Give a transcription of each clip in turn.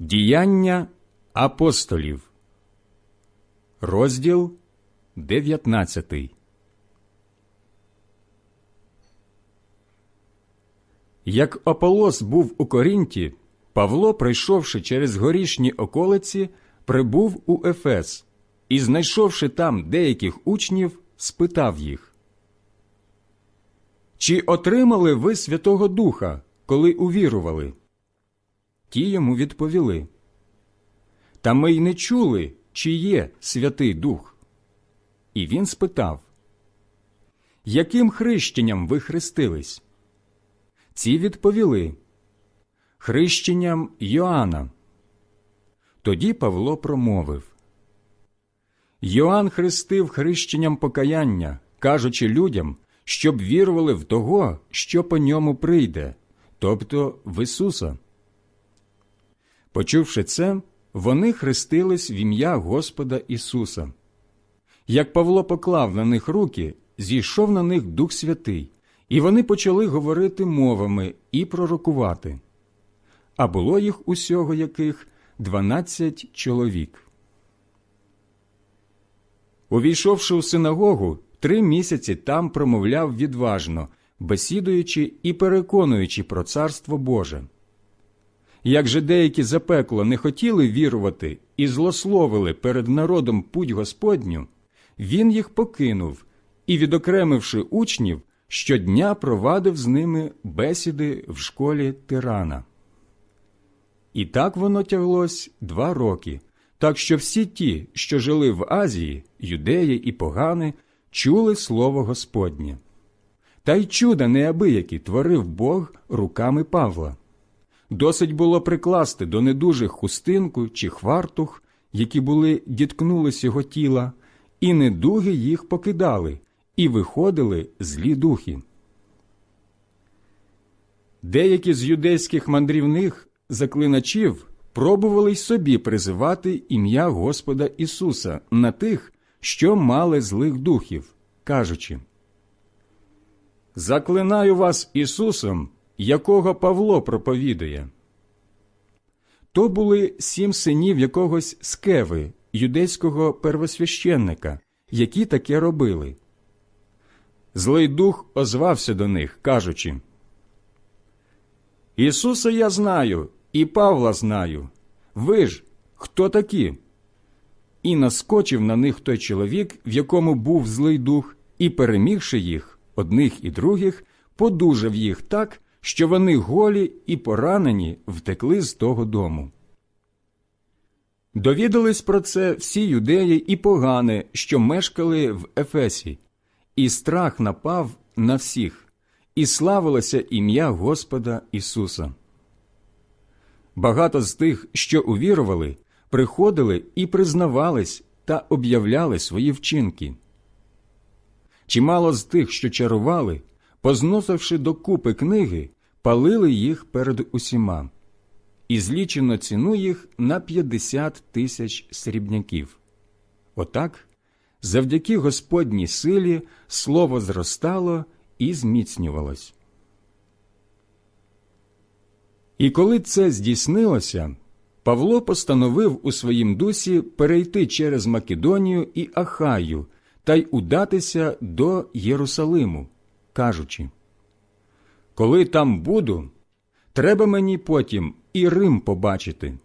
Діяння апостолів, розділ 19. Як Аполос був у Корінті, Павло, пройшовши через горішні околиці, прибув у Ефес і, знайшовши там деяких учнів, спитав їх. Чи отримали ви Святого Духа, коли увірували? Ті йому відповіли. Та ми й не чули, чи є Святий Дух. І він спитав, Яким хрещенням ви хрестились? Ці відповіли Хрещенням Йоанна. Тоді Павло промовив Йоанн хрестив хрещенням покаяння, кажучи людям, щоб вірували в того, що по ньому прийде, тобто в Ісуса. Почувши це, вони хрестились в ім'я Господа Ісуса. Як Павло поклав на них руки, зійшов на них Дух Святий, і вони почали говорити мовами і пророкувати. А було їх усього яких дванадцять чоловік. Увійшовши у синагогу, три місяці там промовляв відважно, бесідуючи і переконуючи про царство Боже. Як же деякі запекло не хотіли вірувати і злословили перед народом путь Господню, він їх покинув і, відокремивши учнів, щодня провадив з ними бесіди в школі тирана. І так воно тяглось два роки, так що всі ті, що жили в Азії, юдеї і погани, чули слово Господнє. Та й чуда неабиякі творив Бог руками Павла. Досить було прикласти до недужих хустинку чи хвартух, які були діткнулись його тіла, і недуги їх покидали, і виходили злі духи. Деякі з юдейських мандрівних заклиначів пробували й собі призивати ім'я Господа Ісуса на тих, що мали злих духів, кажучи Заклинаю вас Ісусом, якого Павло проповідує. То були сім синів якогось скеви, юдейського первосвященника, які таке робили. Злий дух озвався до них, кажучи Ісуса я знаю, і Павла знаю. Ви ж хто такі? І наскочив на них той чоловік, в якому був злий дух, і, перемігши їх, одних і других, подужав їх так, що вони голі і поранені втекли з того дому. Довідались про це всі юдеї і погани, що мешкали в Ефесі, і страх напав на всіх, і славилося ім'я Господа Ісуса. Багато з тих, що увірували, приходили і признавались та об'являли свої вчинки. Чимало з тих, що чарували, позносивши до купи книги, палили їх перед усіма, і злічено ціну їх на 50 тисяч срібняків. Отак, завдяки Господній силі, слово зростало і зміцнювалось. І коли це здійснилося, Павло постановив у своїм дусі перейти через Македонію і Ахаю та й удатися до Єрусалиму, кажучи Коли там буду, треба мені потім і Рим побачити.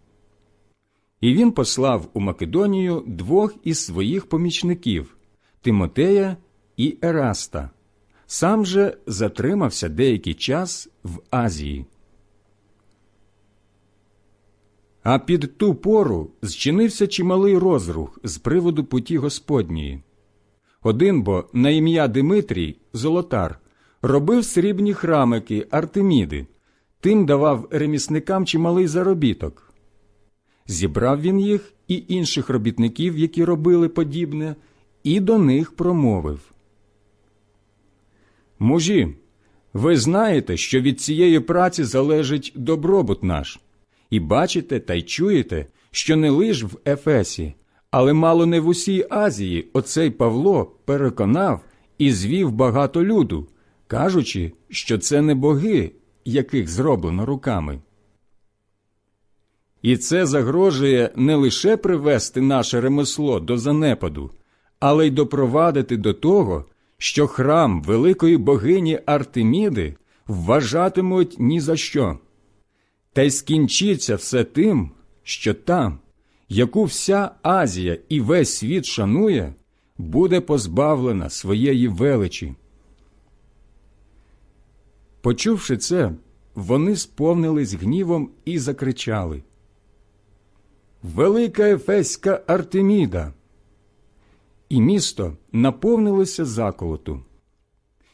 І він послав у Македонію двох із своїх помічників Тимотея і Ераста, сам же затримався деякий час в Азії. А під ту пору зчинився чималий розрух з приводу путі Господньої. Один бо на ім'я Димитрій, золотар, робив срібні храмики Артеміди, тим давав ремісникам чималий заробіток. Зібрав він їх і інших робітників, які робили подібне, і до них промовив. Мужі, ви знаєте, що від цієї праці залежить добробут наш. І бачите та й чуєте, що не лиш в Ефесі, але мало не в усій Азії оцей Павло переконав і звів багато люду, кажучи, що це не боги, яких зроблено руками. І це загрожує не лише привести наше ремесло до занепаду, але й допровадити до того, що храм великої богині Артеміди вважатимуть ні за що. Та й скінчиться все тим, що там, яку вся Азія і весь світ шанує, буде позбавлена своєї величі. Почувши це, вони сповнились гнівом і закричали Велика Ефеська Артеміда! І місто наповнилося заколоту.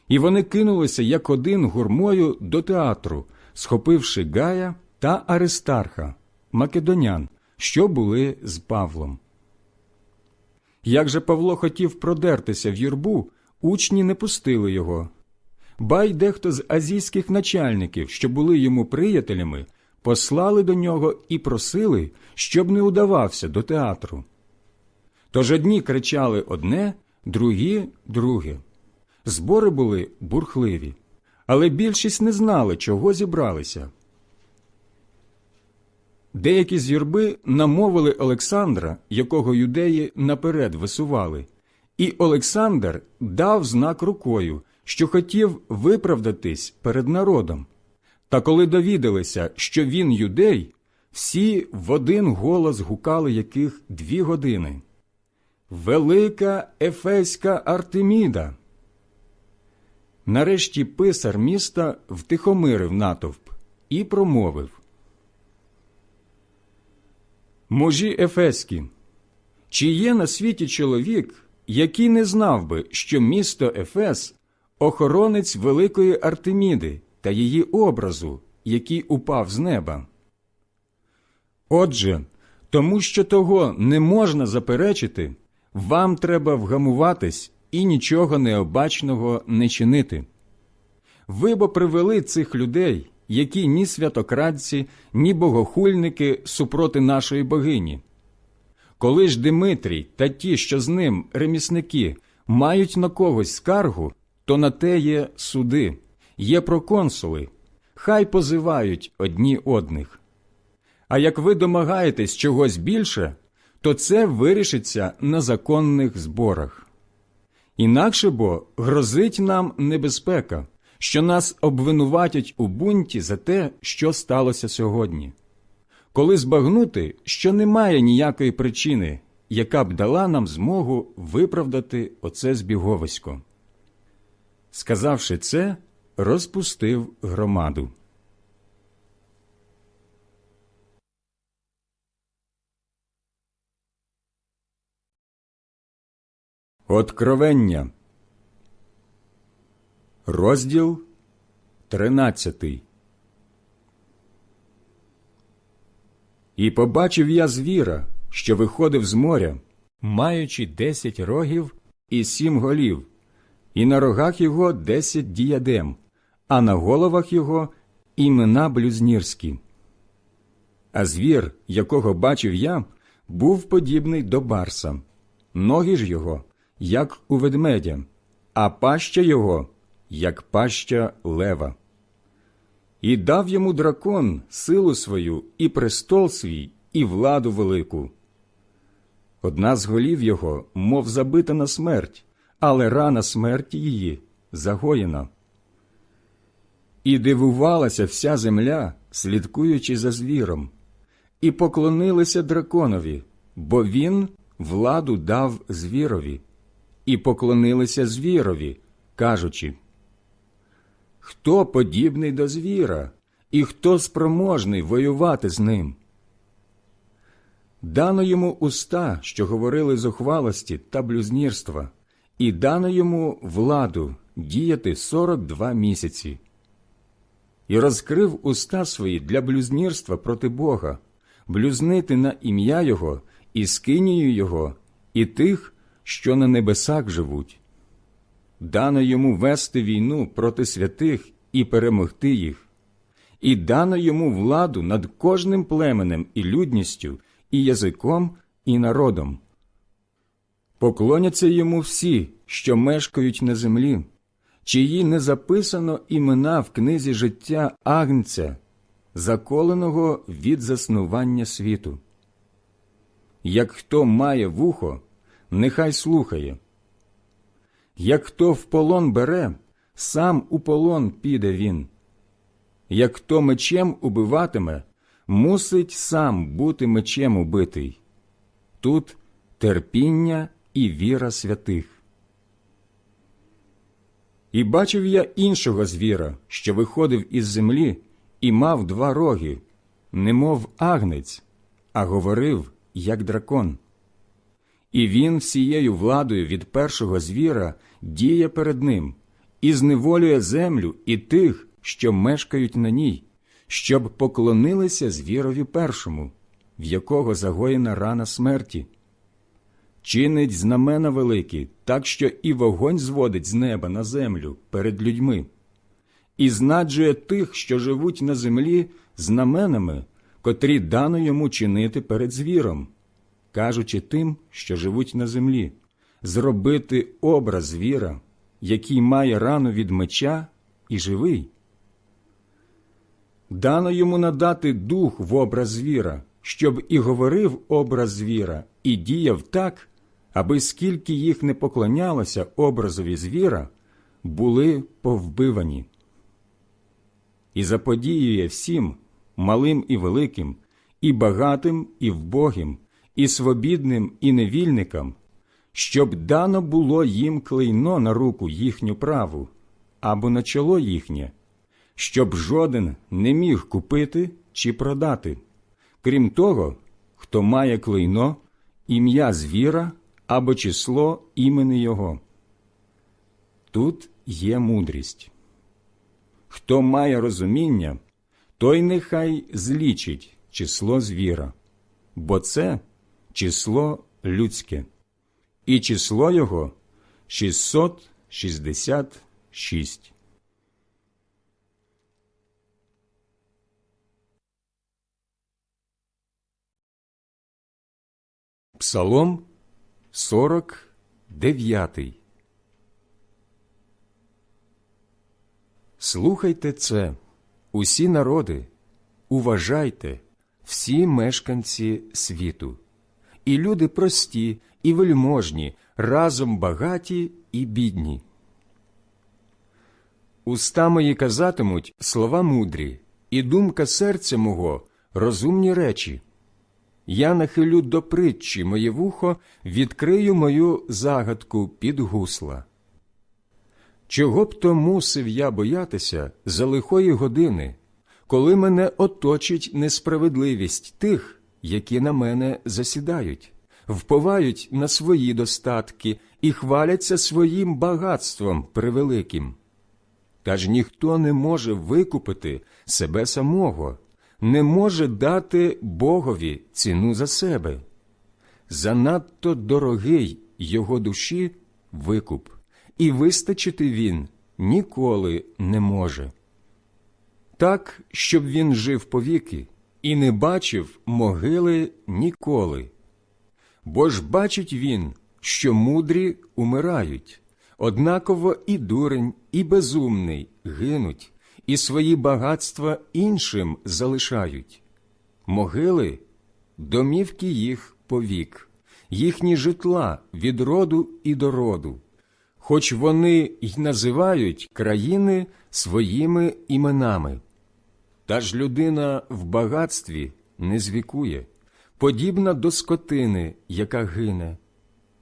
І вони кинулися як один гурмою до театру, схопивши Гая та Аристарха, македонян, що були з Павлом. Як же Павло хотів продертися в юрбу, учні не пустили його. Ба й дехто з азійських начальників, що були йому приятелями, послали до нього і просили, щоб не удавався до театру. Тож одні кричали одне, другі друге. Збори були бурхливі, але більшість не знали, чого зібралися. Деякі з юрби намовили Олександра, якого юдеї наперед висували, і Олександр дав знак рукою, що хотів виправдатись перед народом. Та коли довідалися, що він юдей, всі в один голос гукали яких дві години. Велика Ефеська Артеміда. Нарешті писар міста втихомирив натовп і промовив Мужі Ефеські, чи є на світі чоловік, який не знав би, що місто Ефес охоронець великої Артеміди та її образу, який упав з неба? Отже, тому що того не можна заперечити, вам треба вгамуватись і нічого необачного не чинити. Ви бо привели цих людей, які ні святокрадці, ні богохульники супроти нашої богині. Коли ж Димитрій та ті, що з ним ремісники, мають на когось скаргу, то на те є суди, є проконсули, хай позивають одні одних. А як ви домагаєтесь чогось більше, то це вирішиться на законних зборах. Інакше бо грозить нам небезпека, що нас обвинуватять у бунті за те, що сталося сьогодні. Коли збагнути, що немає ніякої причини, яка б дала нам змогу виправдати оце збіговисько. Сказавши це, розпустив громаду. Откровення. Розділ тринадцятий. І побачив я звіра, що виходив з моря, маючи десять рогів і сім голів, і на рогах його десять діядем, а на головах його імена блюзнірські. А звір, якого бачив я, був подібний до барса, ноги ж його, як у ведмедя, а паща його, як паща лева. І дав йому дракон силу свою, і престол свій, і владу велику. Одна з голів його, мов забита на смерть, але рана смерті її загоєна. І дивувалася вся земля, слідкуючи за звіром, і поклонилися драконові, бо він владу дав звірові, і поклонилися звірові, кажучи Хто подібний до звіра, і хто спроможний воювати з ним? Дано йому уста, що говорили зухвалості та блюзнірства, і дано йому владу діяти сорок два місяці. І розкрив уста свої для блюзнірства проти Бога, блюзнити на ім'я Його і скинію Його, і тих, що на небесах живуть. Дано йому вести війну проти святих і перемогти їх, і дано йому владу над кожним племенем і людністю, і язиком, і народом. Поклоняться йому всі, що мешкають на землі, чиї не записано імена в книзі життя Агнця заколеного від заснування світу. Як хто має вухо, нехай слухає. Як хто в полон бере, сам у полон піде він. Як хто мечем убиватиме, мусить сам бути мечем убитий. Тут терпіння і віра святих. І бачив я іншого звіра, що виходив із землі, і мав два роги, немов агнець, а говорив, як дракон. І він всією владою від першого звіра діє перед ним і зневолює землю і тих, що мешкають на ній, щоб поклонилися звірові першому, в якого загоєна рана смерті. Чинить знамена великі, так що і вогонь зводить з неба на землю перед людьми, і знаджує тих, що живуть на землі, знаменами, котрі дано йому чинити перед звіром, кажучи тим, що живуть на землі, зробити образ звіра, який має рану від меча і живий. Дано йому надати дух в образ звіра, щоб і говорив образ звіра, і діяв так, аби скільки їх не поклонялося образові звіра, були повбивані. І заподіює всім, малим і великим, і багатим, і вбогим, і свобідним, і невільникам, щоб дано було їм клейно на руку їхню праву або на чоло їхнє, щоб жоден не міг купити чи продати, крім того, хто має клейно, ім'я звіра або число імени його. Тут є мудрість. Хто має розуміння, той нехай злічить число звіра, бо це число людське, і число його 666. Псалом 49 Слухайте це, усі народи, уважайте, всі мешканці світу, і люди прості, і вельможні, разом багаті і бідні. Уста мої казатимуть слова мудрі, і думка серця мого розумні речі. Я нахилю до притчі моє вухо, відкрию мою загадку під гусла. Чого б то мусив я боятися за лихої години, коли мене оточить несправедливість тих, які на мене засідають, вповають на свої достатки і хваляться своїм багатством превеликим? Та ж ніхто не може викупити себе самого, не може дати Богові ціну за себе. Занадто дорогий його душі викуп, і вистачити він ніколи не може. Так, щоб він жив повіки і не бачив могили ніколи. Бо ж бачить він, що мудрі умирають, однаково і дурень, і безумний гинуть, і свої багатства іншим залишають. Могили домівки їх повік, їхні житла від роду і до роду, хоч вони й називають країни своїми іменами. Та ж людина в багатстві не звікує, подібна до скотини, яка гине.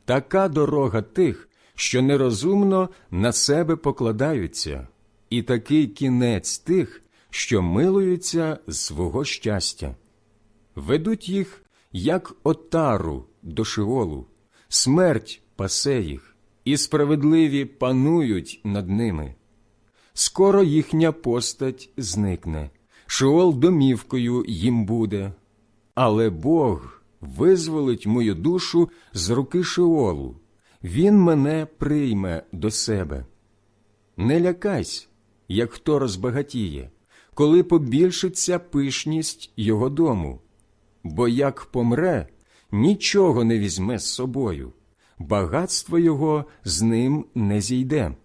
Така дорога тих, що нерозумно на себе покладаються, і такий кінець тих, що милуються з свого щастя. Ведуть їх, як отару до шиолу, смерть пасе їх, і справедливі панують над ними. Скоро їхня постать зникне, шиол домівкою їм буде, але Бог визволить мою душу з руки шиолу, Він мене прийме до себе. Не лякайся, як хто розбагатіє, коли побільшиться пишність його дому, бо як помре, нічого не візьме з собою, багатство його з ним не зійде.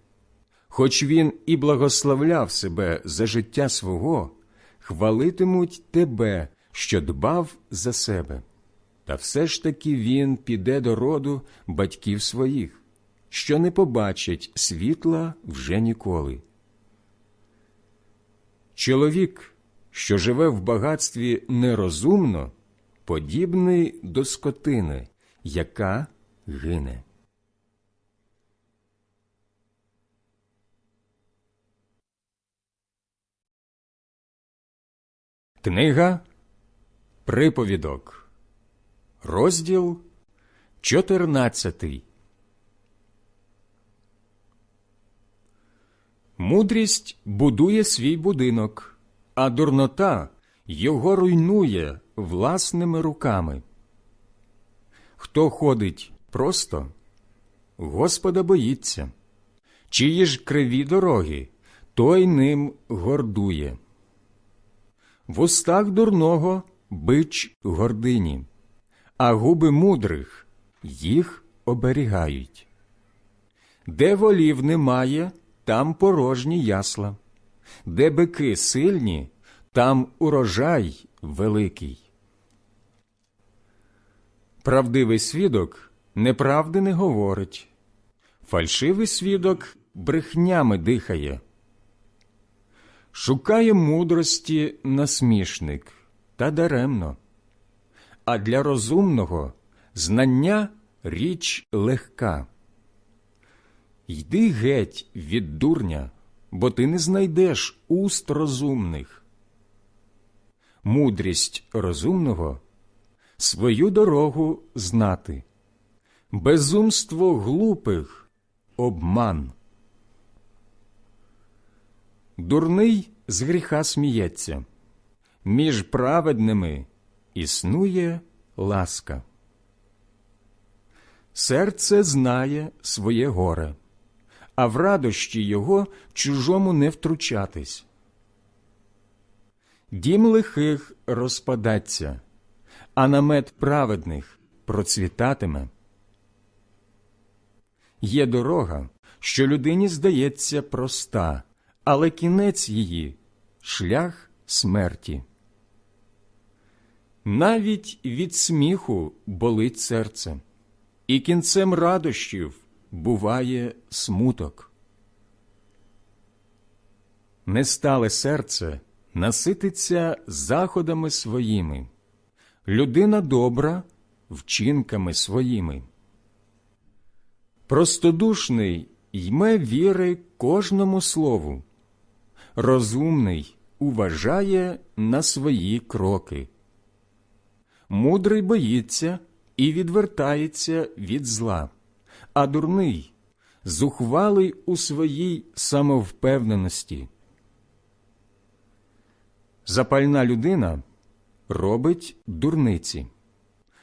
Хоч він і благословляв себе за життя свого, хвалитимуть тебе, що дбав за себе. Та все ж таки він піде до роду батьків своїх, що не побачать світла вже ніколи. Чоловік, що живе в багатстві нерозумно, подібний до скотини, яка гине. Книга Приповідок, розділ 14 Мудрість будує свій будинок, а дурнота його руйнує власними руками. Хто ходить просто, Господа боїться, чиї ж криві дороги, той ним гордує. В устах дурного бич гордині, а губи мудрих їх оберігають. Де волів немає, там порожні ясла, де бики сильні, там урожай великий. Правдивий свідок неправди не говорить, фальшивий свідок брехнями дихає. Шукає мудрості насмішник та даремно, а для розумного знання річ легка. Йди геть від дурня, бо ти не знайдеш уст розумних. Мудрість розумного свою дорогу знати, безумство глупих обман. Дурний з гріха сміється, між праведними існує ласка. Серце знає своє горе, а в радощі його чужому не втручатись. Дім лихих розпадаться, а намет праведних процвітатиме. Є дорога, що людині здається проста але кінець її шлях смерті. Навіть від сміху болить серце, і кінцем радощів буває смуток. Нестале серце насититься заходами своїми, людина добра вчинками своїми. Простодушний йме віри кожному слову, розумний уважає на свої кроки. Мудрий боїться і відвертається від зла, а дурний зухвалий у своїй самовпевненості. Запальна людина робить дурниці,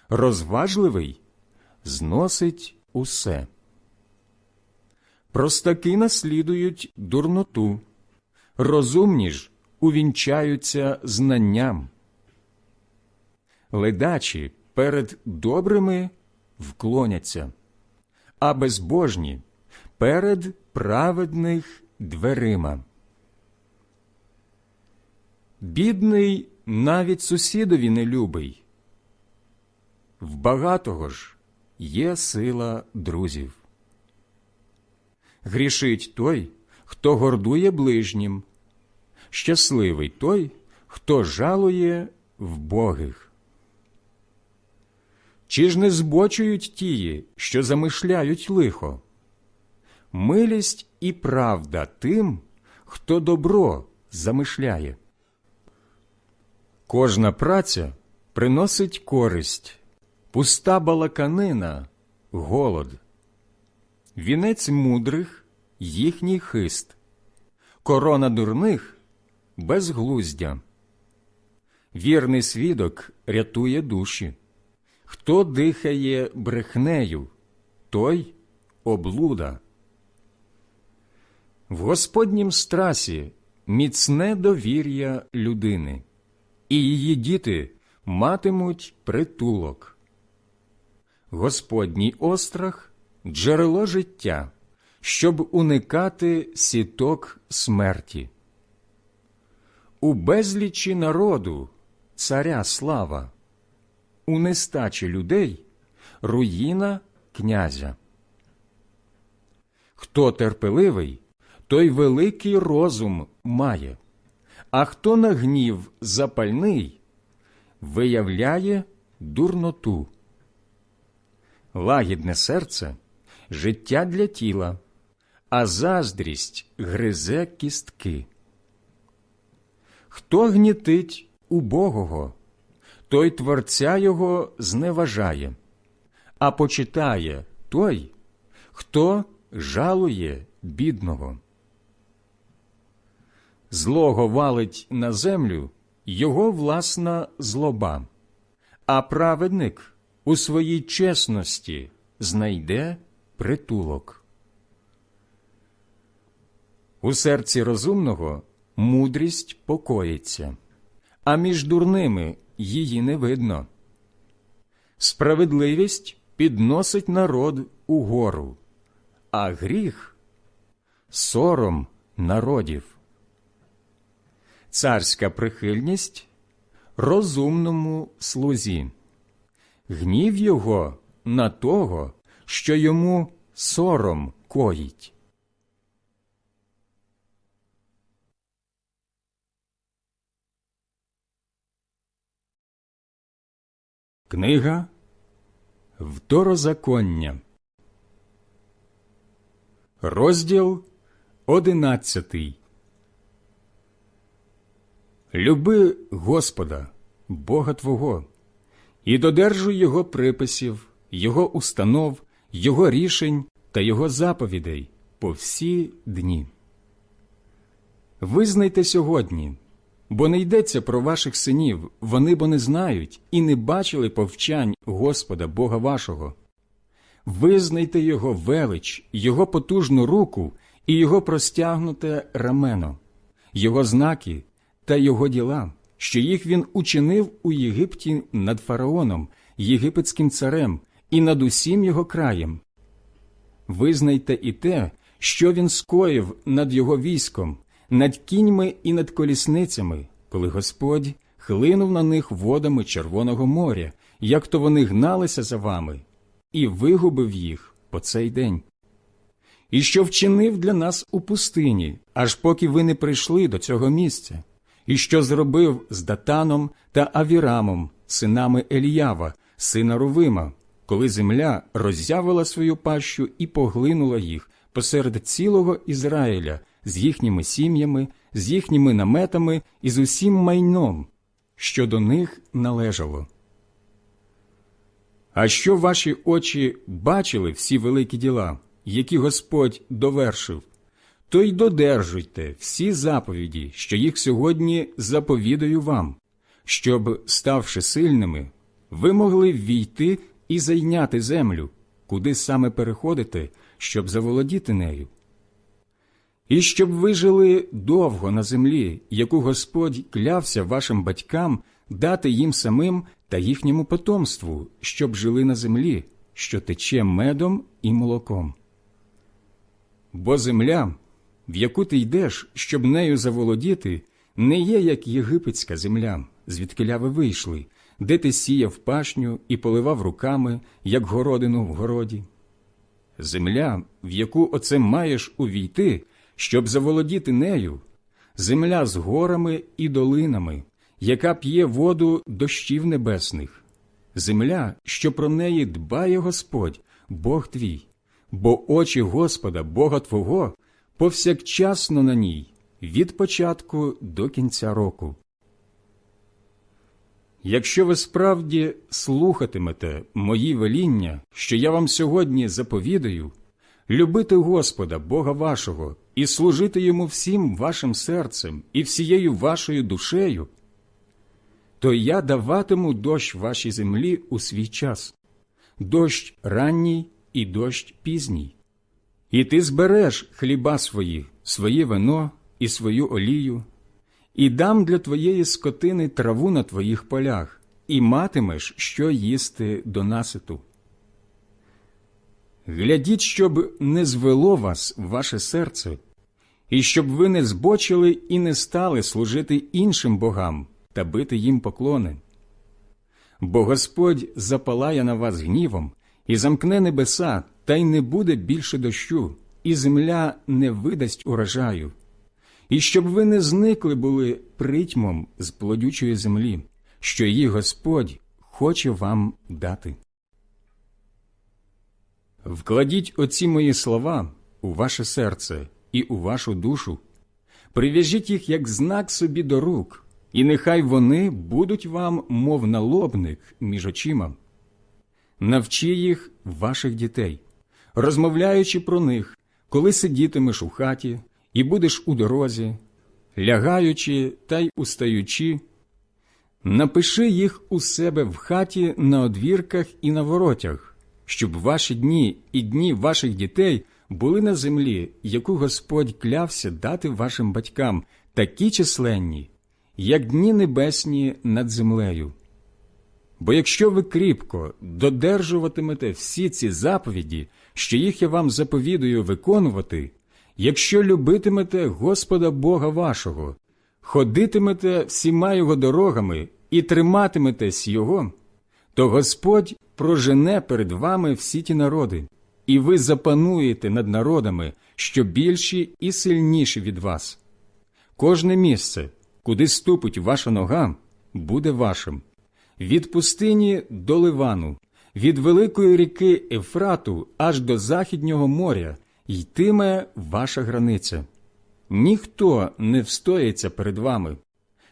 розважливий зносить усе. Простаки наслідують дурноту, розумні ж увінчаються знанням. Ледачі перед добрими вклоняться, а безбожні перед праведних дверима. Бідний навіть сусідові не любий. В багатого ж є сила друзів. Грішить той, хто гордує ближнім, щасливий той, хто жалує вбогих. Чи ж не збочують тії, що замишляють лихо? Милість і правда тим, хто добро замишляє. Кожна праця приносить користь, пуста балаканина голод. Вінець мудрих їхній хист, корона дурних безглуздя. Вірний свідок рятує душі. Хто дихає брехнею, той облуда. В Господнім страсі міцне довір'я людини, і її діти матимуть притулок. Господній острах джерело життя, щоб уникати сіток смерті. У безлічі народу царя слава, у нестачі людей руїна князя. Хто терпеливий, той великий розум має, а хто на гнів запальний, виявляє дурноту. Лагідне серце життя для тіла, а заздрість гризе кістки. Хто гнітить убогого, той творця його зневажає, а почитає той, хто жалує бідного. Злого валить на землю його власна злоба, а праведник у своїй чесності знайде притулок. У серці розумного мудрість покоїться, а між дурними її не видно. Справедливість підносить народ угору, а гріх сором народів. Царська прихильність розумному слузі, гнів його на того, що йому сором коїть. Книга Второзаконня, розділ одинадцятий. Люби Господа, Бога Твого, і додержуй Його приписів, Його установ, Його рішень та Його заповідей по всі дні. Визнайте сьогодні, бо не йдеться про ваших синів, вони бо не знають і не бачили повчань Господа Бога вашого. Визнайте Його велич, Його потужну руку і Його простягнуте рамено, Його знаки та Його діла, що їх він учинив у Єгипті над фараоном, єгипетським царем і над усім його краєм. Визнайте і те, що він скоїв над його військом, над кіньми і над колісницями, коли Господь хлинув на них водами Червоного моря, як то вони гналися за вами, і вигубив їх по цей день. І що вчинив для нас у пустині, аж поки ви не прийшли до цього місця, і що зробив з Датаном та Авірамом, синами Еліява, сина Рувима, коли земля роззявила свою пащу і поглинула їх посеред цілого Ізраїля з їхніми сім'ями, з їхніми наметами і з усім майном, що до них належало. А що ваші очі бачили всі великі діла, які Господь довершив, то й додержуйте всі заповіді, що їх сьогодні заповідаю вам, щоб, ставши сильними, ви могли ввійти і зайняти землю, куди саме переходите, щоб заволодіти нею. І щоб ви жили довго на землі, яку Господь клявся вашим батькам дати їм самим та їхньому потомству, щоб жили на землі, що тече медом і молоком. Бо земля, в яку ти йдеш, щоб нею заволодіти, не є як єгипетська земля, звідкиля ви вийшли, де ти сіяв пашню і поливав руками, як городину в городі. Земля, в яку оце маєш увійти, щоб заволодіти нею, земля з горами і долинами, яка п'є воду дощів небесних, земля, що про неї дбає Господь, Бог твій, бо очі Господа, Бога Твого, повсякчасно на ній, від початку до кінця року. Якщо ви справді слухатимете мої веління, що я вам сьогодні заповідаю, любити Господа, Бога вашого, і служити йому всім вашим серцем і всією вашою душею, то я даватиму дощ вашій землі у свій час, дощ ранній і дощ пізній. І ти збереш хліба свої, своє вино і свою олію, і дам для твоєї скотини траву на твоїх полях, і матимеш, що їсти до наситу. Глядіть, щоб не звело вас ваше серце, і щоб ви не збочили і не стали служити іншим богам та бити їм поклони. Бо Господь запалає на вас гнівом і замкне небеса, та й не буде більше дощу, і земля не видасть урожаю, і щоб ви не зникли були притьмом з плодючої землі, що її Господь хоче вам дати. Вкладіть оці мої слова у ваше серце і у вашу душу, прив'яжіть їх як знак собі до рук, і нехай вони будуть вам, мов налобник між очима. Навчи їх ваших дітей, розмовляючи про них, коли сидітимеш у хаті і будеш у дорозі, лягаючи та й устаючи. Напиши їх у себе в хаті на одвірках і на воротях, щоб ваші дні і дні ваших дітей були на землі, яку Господь клявся дати вашим батькам, такі численні, як дні небесні над землею. Бо якщо ви кріпко додержуватимете всі ці заповіді, що їх я вам заповідую виконувати, якщо любитимете Господа Бога вашого, ходитимете всіма його дорогами і триматиметесь Його, то Господь прожене перед вами всі ті народи, і ви запануєте над народами, що більші і сильніші від вас. Кожне місце, куди ступить ваша нога, буде вашим. Від пустині до Ливану, від великої ріки Ефрату аж до Західнього моря йтиме ваша границя. Ніхто не встоїться перед вами.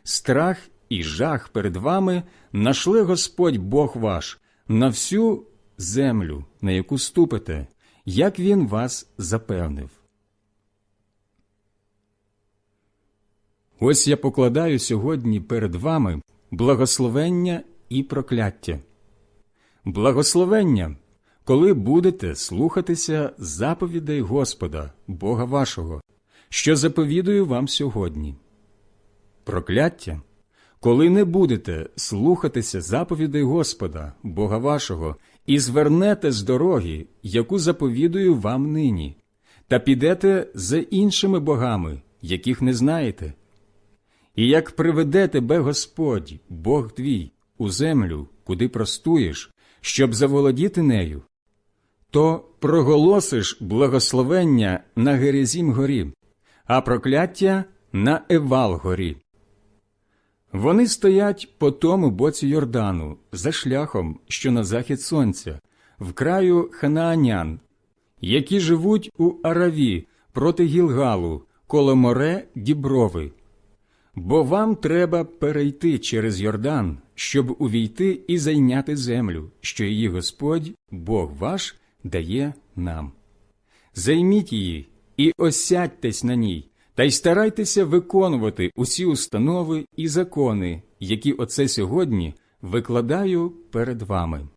Страх і жах перед вами нашле Господь Бог ваш на всю землю, на яку ступите, як Він вас запевнив. Ось я покладаю сьогодні перед вами благословення і прокляття. Благословення, коли будете слухатися заповідей Господа, Бога вашого, що заповідую вам сьогодні. Прокляття, коли не будете слухатися заповідей Господа, Бога вашого, і звернете з дороги, яку заповідую вам нині, та підете за іншими богами, яких не знаєте. І як приведе тебе Господь, Бог твій, у землю, куди простуєш, щоб заволодіти нею, то проголосиш благословення на Герезім горі, а прокляття на Евал горі. Вони стоять по тому боці Йордану, за шляхом, що на захід сонця, в краю ханаанян, які живуть у Араві проти Гілгалу, коло море Діброви. Бо вам треба перейти через Йордан, щоб увійти і зайняти землю, що її Господь, Бог ваш, дає нам. Займіть її і осядьтесь на ній, та й старайтеся виконувати усі установи і закони, які оце сьогодні викладаю перед вами.